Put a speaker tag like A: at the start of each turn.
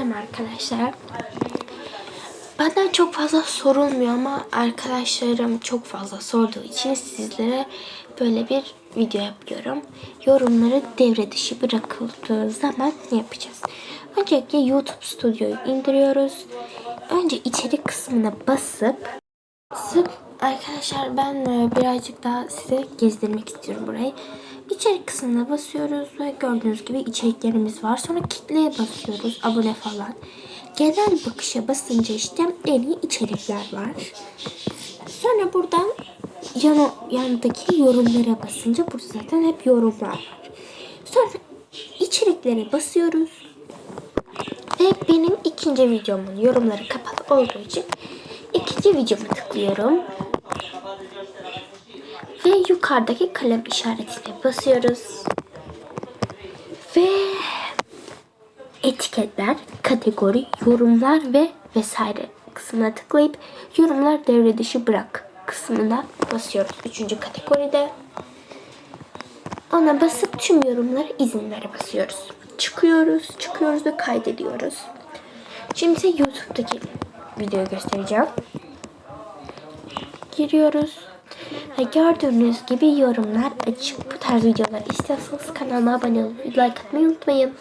A: Selam arkadaşlar. Benden çok fazla sorulmuyor ama arkadaşlarım çok fazla sorduğu için sizlere böyle bir video yapıyorum. Yorumları devre dışı bırakıldığı zaman ne yapacağız? Öncelikle YouTube Studio'yu indiriyoruz. Önce içerik kısmına basıp basıp arkadaşlar ben e, birazcık daha size gezdirmek istiyorum burayı. İçerik kısmına basıyoruz ve gördüğünüz gibi içeriklerimiz var. Sonra kitleye basıyoruz. Abone falan. Genel bakışa basınca işte en iyi içerikler var. Sonra buradan yana, yandaki yorumlara basınca burada zaten hep yorumlar var. Sonra içeriklere basıyoruz. Ve benim ikinci videomun yorumları kapalı olduğu için ikinci videomu tıklıyorum. Ve yukarıdaki kalem işaretine basıyoruz. Ve etiketler, kategori, yorumlar ve vesaire kısmına tıklayıp yorumlar devre dışı bırak kısmına basıyoruz. Üçüncü kategoride. Ona basıp tüm yorumlara izinlere basıyoruz. Çıkıyoruz, çıkıyoruz ve kaydediyoruz. Şimdi size YouTube'daki videoyu göstereceğim. Giriyoruz. Ve gördüğünüz gibi yorumlar açık. Bu tarz videolar istiyorsanız kanalıma abone olup like atmayı unutmayın.